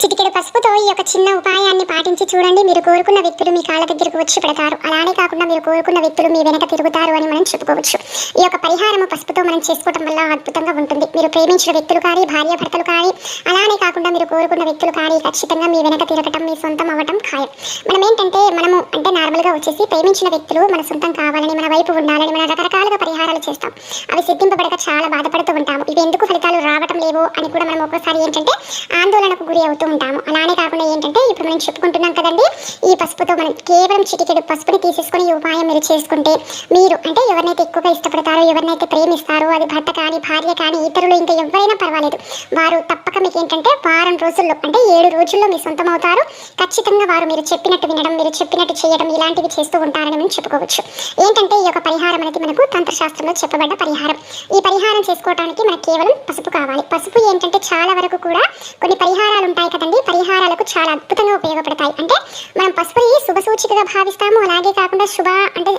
చిటికెడు పసుపుతో ఈ యొక్క చిన్న ఉపాయాన్ని పాటించి చూడండి. మీరు కోరుకున్న వ్యక్తులు మీ కాళ్ళ దగ్గరకు వచ్చి పెడతారు. అలానే కాకుండా మీరు కోరుకున్న వ్యక్తులు మీ వెనక తిరుగుతారు అని మనం చెప్పుకోవచ్చు. ఈ యొక్క పరిహారము పసుపుతో మనం చేసుకోవడం వల్ల అద్భుతంగా ఉంటుంది. మీరు ప్రేమించిన వ్యక్తులు కానీ భార్య భర్తలు కానీ అలానే కాకుండా మీరు కోరుకున్న వ్యక్తులు కానీ ఖచ్చితంగా మీ వెనక తిరగటం మీ సొంతం అవ్వటం ఖాయం. మనం ఏంటంటే మనము అంటే నార్మల్గా వచ్చేసి ప్రేమించిన వ్యక్తులు మన సొంతం కావాలని మన వైపు ఉండాలని మనం రకరకాలుగా పరిహారాలు చేస్తాం. అవి సిద్ధింపబడక చాలా బాధపడుతూ ఉంటాము. ఇవి ఎందుకు ఫలితాలు రావటం లేవు అని కూడా మనం ఒక్కోసారి ఏంటంటే ఆందోళనకు గురి అవుతూ ఉంటాము. అలానే కాకుండా ఏంటంటే మనం చెప్పుకుంటున్నాం కదండి. ఈ పసుపుతో మనం కేవలం చిటికెడు పసుపుని తీసేసుకొని ఈ ఉపాయం మీరు చేసుకుంటే మీరు అంటే ఎవరినైతే ఎక్కువగా ఇష్టపడతారో ఎవరినైతే ప్రేమిస్తారో అది భర్త కానీ భార్య కానీ ఇతరులు ఇంకా ఎవరైనా పర్వాలేదు. వారు తప్పక మీకు ఏంటంటే వారం రోజుల్లో అంటే ఏడు రోజుల్లో మీ సొంతం అవుతారు ఖచ్చితంగా వారు మీరు చెప్పినట్టు వినడం మీరు చెప్పినట్టు చేయడం ఇలాంటివి చేస్తూ ఉంటారని మనం చెప్పుకోవచ్చు. ఏంటంటే ఈ యొక్క పరిహారం అనేది మనకు తంత్రశాస్త్రంలో చెప్పబడ్డ పరిహారం. ఈ పరిహారం చేసుకోవడానికి మనకు కేవలం పసుపు కావాలి. పసుపు ఏంటంటే చాలా వరకు కూడా కొన్ని పరిహారాలు ఉంటాయి కదండి. పరిహారాలకు చాలా అద్భుతంగా ఉపయోగపడతాయి. అంటే మనం పసుపుని శుభ సూచికగా భావిస్తాము. అలాగే కాకుండా శుభ అంటే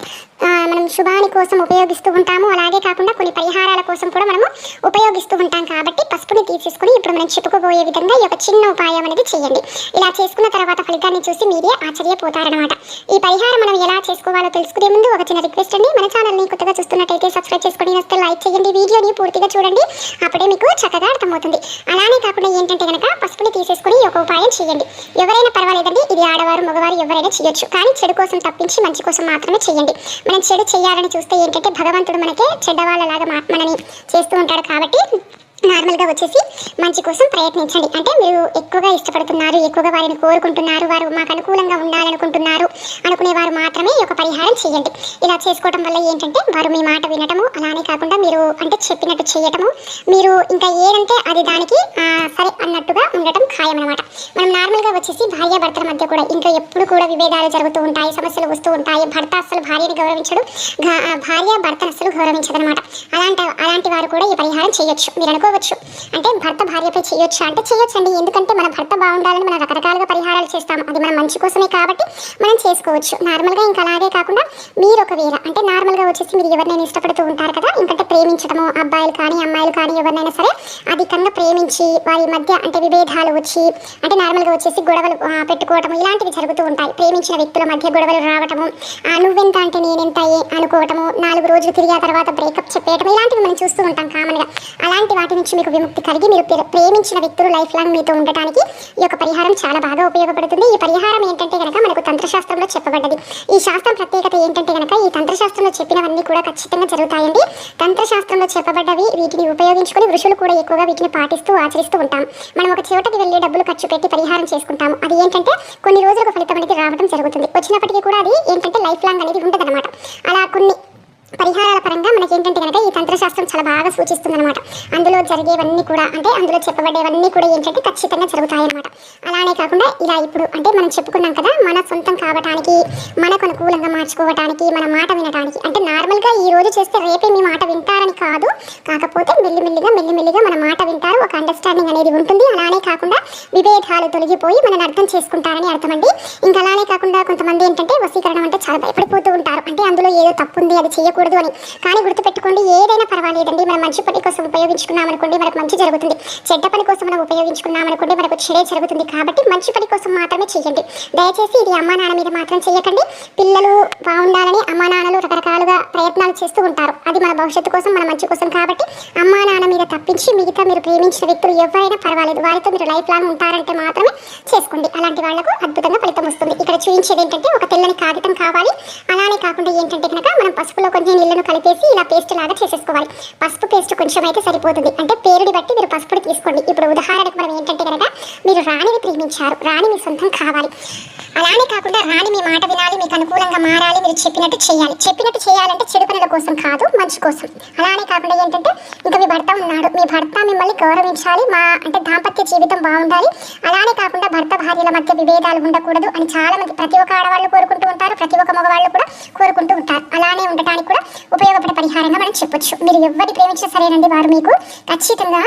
మనం శుభాని కోసం ఉపయోగిస్తూ ఉంటాము. అలాగే కాకుండా కొన్ని పరిహారాల కోసం కూడా మనము ఉపయోగిస్తూ ఉంటాం. కాబట్టి పసుపుని తీసేసుకుని ఇప్పుడు మనం చెప్పుకోబోయే విధంగా ఈ యొక్క చిన్న ఉపాయం అనేది చేయండి. ఇలా చేసుకున్న తర్వాత ఫలితాన్ని చూసి మీరే ఆశ్చర్యపోతారనమాట ఈ పరిహారం మనం ఎలా చేసుకోవాలో తెలుసుకునే ముందు ఒక చిన్న రిక్వెస్ట్ అండి. మన ఛానల్ని కొత్తగా చూస్తున్నట్టయితే సబ్స్క్రైబ్ చేసుకొని వస్తే లైక్ చేయండి. వీడియోని పూర్తిగా చూడండి. అప్పుడే మీకు చక్కగా అర్థమవుతుంది. అలానే కాకుండా ఏంటంటే కనుక పసుపుని తీసేసుకుని ఒక ఉపాయం చేయండి. ఎవరైనా పర్వాలేదండి. ఇది ఆడవారు మగవారు ఎవరైనా చేయొచ్చు. కానీ చెడు కోసం తప్పించి మంచి కోసం మాత్రమే చేయండి మనం చెడు చేయాలని చూస్తే ఏంటంటే భగవంతుడు మనకే చెడ్డవాళ్ళలాగా మనని చేస్తూ ఉంటాడు కాబట్టి నార్మల్గా వచ్చేసి మంచి కోసం ప్రయత్నించండి. అంటే మీరు ఎక్కువగా ఇష్టపడుతున్నారు ఎక్కువగా వారిని కోరుకుంటున్నారు వారు మాకు అనుకూలంగా ఉండాలనుకుంటున్నారు అనుకునే వారు మాత్రమే ఈ యొక్క పరిహారం చేయండి. ఇలా చేసుకోవడం వల్ల ఏంటంటే వారు మీ మాట వినటము అలానే కాకుండా మీరు అంటే చెప్పినట్టు చేయటము మీరు ఇంకా ఏదంటే అది దానికి సరే అన్నట్టుగా ఉండటం ఖాయం అనమాట మనం నార్మల్గా వచ్చేసి భార్య భర్తల మధ్య కూడా ఇంట్లో ఎప్పుడు కూడా విభేదాలు జరుగుతూ ఉంటాయి సమస్యలు వస్తూ ఉంటాయి భర్త అసలు భార్యను గౌరవించడు భార్య భర్తను అసలు గౌరవించదనమాట. అలాంటి అలాంటి వారు కూడా ఈ పరిహారం చేయొచ్చు. మీరు అనుకోవచ్చు అంటే భర్త భార్యపై చేయొచ్చు అంటే చేయొచ్చు అండి ఎందుకంటే మన భర్త బాగుండాలని మనం రకరకాలుగా పరిహారాలు చేస్తాం అది మన మంచి కోసమే కాబట్టి మనం చేసుకోవచ్చు. నార్మల్గా ఇంకా అలాగే కాకుండా మీరు ఒకవేళ అంటే నార్మల్గా వచ్చేసి మీరు ఎవరినైనా ఇష్టపడుతూ ఉంటారు కదా ఇంకంటే ప్రేమించడము అబ్బాయిలు కానీ అమ్మాయిలు కానీ ఎవరినైనా సరే అధికంగా ప్రేమించి వారి మధ్య అంటే విభేదాలు వచ్చి అంటే నార్మల్గా వచ్చేసి గొడవలు పెట్టుకోవటం ఇలాంటివి జరుగుతూ ఉంటాయి. ప్రేమించిన వ్యక్తుల మధ్య గొడవలు రావటము నువ్వెంత అంటే నేనెంత అనుకోవటము నాలుగు రోజులు తిరిగి తర్వాత బ్రేకప్ చెప్పేయటం ఇలాంటివి మనం చూస్తూ ఉంటాం కామన్గా అలాంటి వాటిని నుంచి మీకు విముక్తి కలిగి మీరు ప్రేమించిన వ్యక్తులు లైఫ్ లాంగ్ మీతో ఉండటానికి ఈ యొక్క పరిహారం చాలా బాగా ఉపయోగపడుతుంది. ఈ పరిహారం ఏంటంటే కనుక మనకు తంత్రశాస్త్రంలో చెప్పబడ్డది. ఈ శాస్త్రం ప్రత్యేకత ఏంటంటే కనుక ఈ తంత్రశాస్త్రంలో చెప్పినవన్నీ కూడా ఖచ్చితంగా జరుగుతాయండి. తంత్రశాస్త్రంలో చెప్పబడ్డవి వీటిని ఉపయోగించుకొని ఋషులు కూడా ఎక్కువగా వీటిని పాటిస్తూ ఆచరిస్తూ ఉంటాం. మనం ఒక చోటకి వెళ్ళి డబ్బులు ఖర్చు పెట్టి పరిహారం చేసుకుంటాం. అది ఏంటంటే కొన్ని రోజులకు ఫలితం అనేది రావడం జరుగుతుంది. వచ్చినప్పటికీ కూడా అది ఏంటంటే లైఫ్ లాంగ్ అనేది ఉంటుందన్నమాట అలా కొన్ని పరిహారాల పరంగా మనకి ఏంటంటే కనుక ఈ తంత్రశాస్త్రం చాలా బాగా సూచిస్తుందనమాట అందులో జరిగేవన్నీ కూడా అంటే అందులో చెప్పబడేవన్నీ కూడా ఏంటంటే ఖచ్చితంగా జరుగుతాయన్నమాట. అలానే కాకుండా ఇలా ఇప్పుడు అంటే మనం చెప్పుకున్నాం కదా మన సొంతం కావటానికి మనకు అనుకూలంగా మార్చుకోవటానికి మన మాట వినటానికి అంటే నార్మల్గా ఈ రోజు చేస్తే రేపే మీ మాట వింటారని కాదు. కాకపోతే మెల్లిమెల్లిగా మెల్లిమెల్లిగా మన మాట అండర్స్టాండింగ్ అనేది ఉంటుంది. అలానే కాకుండా విభేదాలు తొలగిపోయి మనల్ని అర్థం చేసుకుంటారని అర్థమండి. ఇంకా అలానే కాకుండా కొంతమంది ఏంటంటే వసీకరణం అంటే చాలా భయపడిపోతూ ఉంటారు. అంటే అందులో ఏదో తప్పు ఉంది అది చేయకూడదు అని. కానీ గుర్తుపెట్టుకోండి ఏదైనా పర్వాలేదండి. మనం మంచి పని కోసం ఉపయోగించుకున్నాం అనుకోండి మనకు మంచి జరుగుతుంది. చెడ్డ పని కోసం మనం ఉపయోగించుకున్నాం అనుకోండి మనకు చెడే జరుగుతుంది కాబట్టి మంచి పని కోసం మాత్రమే చేయండి. దయచేసి ఇది అమ్మా నాన్న మీద మాత్రం చేయకండి. పిల్లలు బాగుండాలని అమ్మా నాన్నలు రకరకాలుగా ప్రయత్నాలు చేస్తూ ఉంటారు. అది మన భవిష్యత్తు కోసం మన మంచి కోసం కాబట్టి అమ్మా నాన్న మీద తప్పించి మిగతా మీరు ప్రేమించిన వ్యక్తులు ఎవరైనా పర్వాలేదు. వారితో మీరు లైఫ్ లాంగ్ ఉంటారంటే మాత్రమే చేసుకోండి. అలాంటి వాళ్ళకు అద్భుతంగా ఫలితం వస్తుంది. ఇక్కడ చూపించేది ఏంటంటే ఒక తెల్లని కాగితం కావాలి. అలానే కాకుండా ఏంటంటే కనుక మనం పసుపులో కొంచెం నీళ్ళను కలిపేసి ఇలా పేస్ట్ లాగా చేసేసుకోవాలి. పసుపు పేస్ట్ కొంచెం అయితే సరిపోతుంది. అంటే పేరుని బట్టి మీరు పసుపుని తీసుకోండి. ఇప్పుడు ఉదాహరణకు మనం ఏంటంటే కనుక మీరు రాణిని ప్రేమించారు. రాణి మీ సొంతం కావాలి. అలానే కాకుండా రాణి మీ మాట వినాలి మీకు అనుకూలంగా మారాలి మీరు చెప్పినట్టు చేయాలి. చెప్పినట్టు చేయాలంటే చెడు పనుల కోసం కాదు మంచి కోసం. అలానే కాకుండా ఏంటంటే ఇంకా మీ భర్త ఉన్నాడు మీ భర్త మిమ్మల్ని గౌరవించాలి మా అంటే దాంపత్య జీవితం బాగుండాలి. అలానే కాకుండా భర్త భార్యల మధ్య విభేదాలు ఉండకూడదు అని చాలా మంది ప్రతి ఒక్క ఆడవాళ్ళు కోరుకుంటూ ఉంటారు ప్రతి ఒక్క మగవాళ్ళు కూడా కోరుకుంటూ ఉంటారు. అలానే ఉండటానికి కూడా ఉపయోగపడే పరిహారంగా మనం చెప్పొచ్చు. మీరు ఎవరిని ప్రేమించినా సరేనండి వారు మీకు ఖచ్చితంగా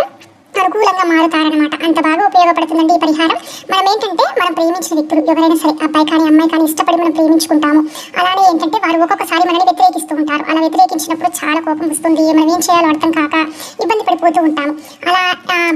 అనుకూలంగా మారుతారనమాట అంత బాగా ఉపయోగపడుతుందండి ఈ పరిహారం. మనం ఏంటంటే మనం ప్రేమించిన వ్యక్తులు ఎవరైనా సరే అబ్బాయి కానీ అమ్మాయి కానీ ఇష్టపడి మనం ప్రేమించుకుంటాము. అలానే ఏంటంటే వారు ఒక్కొక్కసారి మనల్ని వ్యతిరేకిస్తూ ఉంటారు. అలా వ్యతిరేకించినప్పుడు చాలా కోపం వస్తుంది. మనం ఏం చేయాలో అర్థం కాక ఇబ్బంది పడిపోతూ ఉంటాము. అలా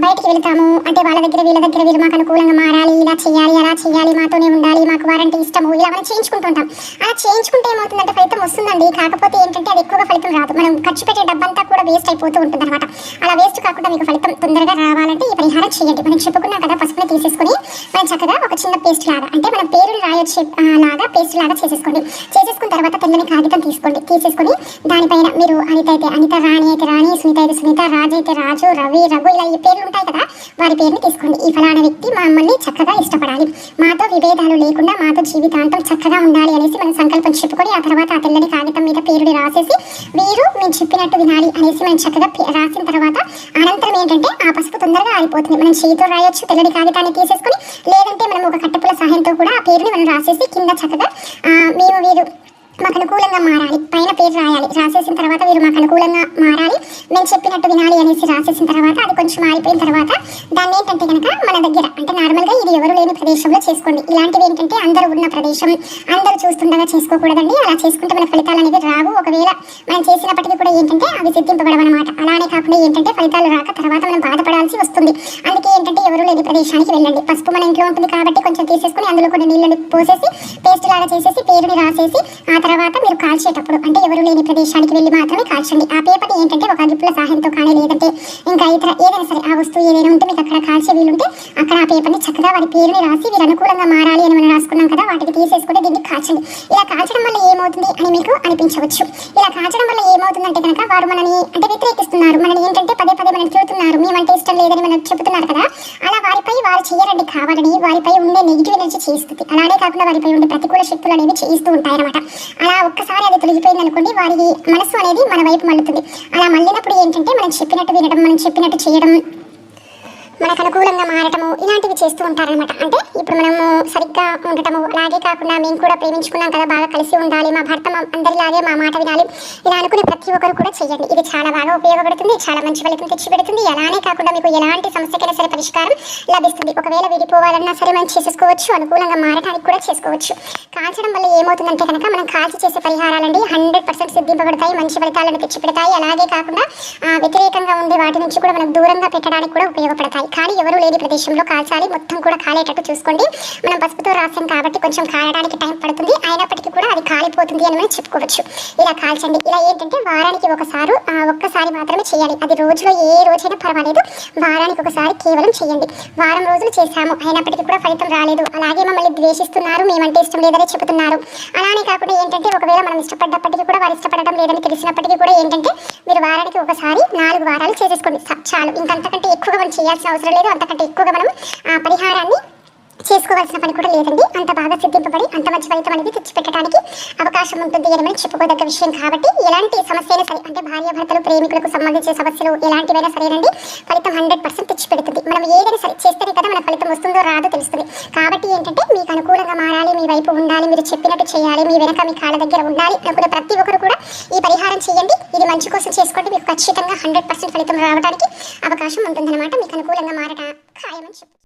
బయటికి వెళ్తాము. అంటే వాళ్ళ దగ్గర వీళ్ళ దగ్గర వీళ్ళు మాకు అనుకూలంగా మారాలి ఇలా చేయాలి అలా చేయాలి మాతోనే ఉండాలి మాకు వారంటే ఇష్టము ఇలా మనం చేయించుకుంటుంటాం అలా చేయించుకుంటే ఏమవుతుందంటే ఫలితం వస్తుందండి. కాకపోతే ఏంటంటే అది ఎక్కువగా ఫలితం రాదు. మనం ఖర్చు పెట్టే డబ్బంతా కూడా వేస్ట్ అయిపోతూ ఉంటుంది అనమాట అలా వేస్ట్ కాకుండా మీకు ఫలితం తొందరగా రావాలంటే ఈ పరిహారం చేయండి. మనం చెప్పుకున్నాం కదా పసుపుని తీసేసుకొని మనం చక్కగా ఒక చిన్న పేస్ట్ లాగా అంటే మన పేరుని రాయొచ్చే లాగా పేస్ట్ లాగా చేసేసుకోండి. చేసేసుకున్న తర్వాత తెల్లని కాగితం తీసుకోండి. తీసేసుకొని దానిపైన మీరు అనిత అయితే అనిత రాణి అయితే రాణి సునీత అయితే సునీత రాజు అయితే రాజు రవి రఘు ఇలా ఈ పేర్లు ఉంటాయి కదా వారి పేరుని తీసుకోండి. ఈ ఫలానా వ్యక్తి మమ్మల్ని చక్కగా ఇష్టపడాలి. మాతో విభేదాలు లేకుండా మాతో జీవితాంతం చక్కగా ఉండాలి అనేసి మనం సంకల్పం చెప్పుకొని ఆ తర్వాత ఆ తెల్లని కాగితం మీద పేరుని రాసేసి వీరు మేము చెప్పినట్టు వినాలి అనేసి మనం చక్కగా రాసిన తర్వాత అనంతరం ఏంటంటే ఆ పసుపు తొందరగా ఆరిపోతుంది. మనం చేతితో రాయొచ్చు తెల్లని కాగితాన్ని తీసేసుకొని లేదంటే మనం ఒక కట్టెపుల సహాయంతో కూడా ఆ పేరుని మనం రాసేసి కింద చక్కగా మేము వీరు మాకు అనుకూలంగా మారాలి. పైన పేరు రాయాలి. రాసేసిన తర్వాత వీరు మాకు అనుకూలంగా మారాలి. మేము చెప్పినట్టు వినాలి అనేసి రాసేసిన తర్వాత అది కొంచెం మారిపోయిన తర్వాత దాన్ని ఏంటంటే కనుక మన దగ్గర అంటే నార్మల్గా ఇది ఎవరు లేని ప్రదేశంలో చేసుకోండి. ఇలాంటివి ఏంటంటే అందరూ ఉన్న ప్రదేశం. అందరూ చూస్తుండగా చేసుకోకూడదండి. అలా చేసుకుంటే మన ఫలితాలు అనేవి రావు. ఒకవేళ మనం చేసినప్పటికీ కూడా ఏంటంటే అవి సిద్ధింపబడవన్నమాట. అలానే కాకుండా ఏంటంటే ఫలితాలు రాక తర్వాత మనం బాధపడాల్సి వస్తుంది. అందుకే ఏంటంటే ఎవరు లేని ప్రదేశానికి వెళ్ళండి. పసుపు మన ఇంట్లో ఉంటుంది కాబట్టి కొంచెం తీసేసుకుని అందులో కొన్ని నీళ్ళని పోసేసి పేస్ట్ లాగా చేసేసి పేరుని రాసేసి ఆ తర్వాత మీరు కాల్చేటప్పుడు అంటే ఎవరు లేని ప్రదేశానికి వెళ్ళి మాత్రమే కాల్చండి ఆ పేపర్ ఏంటంటే ఒక గిప్పుల సహాయంతో కానీ లేదంటే ఇంకా ఇతర ఏదైనా సరే ఆ వస్తువు ఏదైనా ఉంటే మీకు అక్కడ కాల్చే వీలుంటే అక్కడ ఆ పేపర్ని చక్కగా వారి పేరుని రాసి వీరు అనుకూలంగా మారాలి అని మనం రాసుకున్నాం కదా వాటికి తీసేసుకుంటే దీన్ని కాల్చండి ఇలా కాల్చడం వల్ల ఏమవుతుంది అని మీకు అనిపించవచ్చు. ఇలా కాల్చడం వల్ల ఏమవుతుందంటే కనుక వారు మనని అంటే వ్యతిరేకిస్తున్నారు. మనని ఏంటంటే పదే పదే మనకి తిరుగుతున్నారు మేమంటే ఇష్టం లేదని మనం చెబుతున్నారు కదా. అలా వారిపై వారు చేయరండి. కావాలని వారిపై ఉండే నెగిటివ్ ఎనర్జీ చేస్తుంది అలానే కాకుండా వారిపై ఉండే ప్రతికూల శక్తులు అనేవి చేయిస్తూ ఉంటాయన్నమాట. అలా ఒక్కసారి అది తొలగిపోయింది అనుకోండి వారి మనసు అనేది మన వైపు మళ్ళుతుంది. అలా మళ్ళినప్పుడు ఏంటంటే మనం చెప్పినట్టు వినడం మనం చెప్పినట్టు చేయడం మనకు అనుకూలంగా మారటము ఇలాంటివి చేస్తూ ఉంటారనమాట అంటే ఇప్పుడు మనము సరిగ్గా ఉండటము అలాగే కాకుండా మేము కూడా ప్రేమించుకున్నాం కదా బాగా కలిసి ఉండాలి మా భర్త అందరిలాగే మా మాట వినాలి ఇలా అనుకునే ప్రతి ఒక్కరు కూడా చేయండి. ఇది చాలా బాగా ఉపయోగపడుతుంది చాలా మంచి ఫలితం తెచ్చిపెడుతుంది. అలానే కాకుండా మీకు ఎలాంటి సమస్యకైనా సరే పరిష్కారం లభిస్తుంది. ఒకవేళ విడిపోవాలన్నా సరే మనం చేసేసుకోవచ్చు అనుకూలంగా మారటానికి కూడా చేసుకోవచ్చు. కాల్చడం వల్ల ఏమవుతుందంటే కనుక మనం కాల్చి చేసే పరిహారాలండి హండ్రెడ్ పర్సెంట్ సిద్ధింపబడతాయి మంచి ఫలితాలను తెచ్చిపెడతాయి. అలాగే కాకుండా వ్యతిరేకంగా ఉండే వాటి నుంచి కూడా మనం దూరంగా పెట్టడానికి కూడా ఉపయోగపడతాయి. కానీ ఎవరు లేని ప్రదేశంలో కాల్చాలి. మొత్తం కూడా కాలేటట్టు చూసుకోండి. మనం పసుపుతో రాసాం కాబట్టి కొంచెం కాలడానికి టైం పడుతుంది. అయినప్పటికీ కూడా అది కాలిపోతుంది అని మనం చెప్పుకోవచ్చు. ఇలా కాల్చండి. ఇలా ఏంటంటే వారానికి ఒకసారి ఒక్కసారి మాత్రమే చేయాలి. అది రోజులో ఏ రోజైనా పర్వాలేదు. వారానికి ఒకసారి కేవలం చేయండి. వారం రోజులు చేశాము. అయినప్పటికీ కూడా ఫలితం రాలేదు. అలాగే మమ్మల్ని ద్వేషిస్తున్నారు. మేమంటే ఇష్టం లేదని చెబుతున్నారు. అలానే కాకుండా ఏంటంటే ఒకవేళ మనం ఇష్టపడ్డప్పటికీ కూడా వారు ఇష్టపడడం లేదని తెలిసినప్పటికీ కూడా ఏంటంటే మీరు వారానికి ఒకసారి నాలుగు వారాలు చేసేసుకోండి. చాలు. ఇంకంతకంటే ఎక్కువగా మనం చేయాల్సిన అవసరం లేదు. అంతకంటే ఎక్కువగా మనం ఆ పరిహారాన్ని చేసుకోవాల్సిన పని కూడా లేదండి. అంత బాగా సిద్ధింపబడి అంత మంచి ఫలితం అనేది తెచ్చిపెట్టడానికి అవకాశం ఉంటుంది అని మనం చెప్పుకోదగ్గ విషయం కాబట్టి ఎలాంటి సమస్య అయినా సరే అంటే భార్యాభర్తలు ప్రేమికులకు సంబంధించిన సమస్యలు ఎలాంటివైనా సరేనండి. ఫలితం హండ్రెడ్ పర్సెంట్ తెచ్చిపెడుతుంది. మనం ఏదైనా సరే చేస్తేనే కదా మన ఫలితం వస్తుందో రాదో తెలుస్తుంది. కాబట్టి ఏంటంటే మీకు అనుకూలంగా మారాలి మీ వైపు ఉండాలి మీరు చెప్పినట్టు చేయాలి మీ వెనక మీ కాళ్ళ దగ్గర ఉండాలి అనుకునే ప్రతి ఒక్కరు కూడా ఈ పరిహారం చేయండి. ఇది మంచి కోసం చేసుకోండి. మీకు ఖచ్చితంగా హండ్రెడ్ పర్సెంట్ ఫలితం రావడానికి అవకాశం ఉంటుందన్నమాట. మీకు అనుకూలంగా మారట ఖాయమని చెప్పు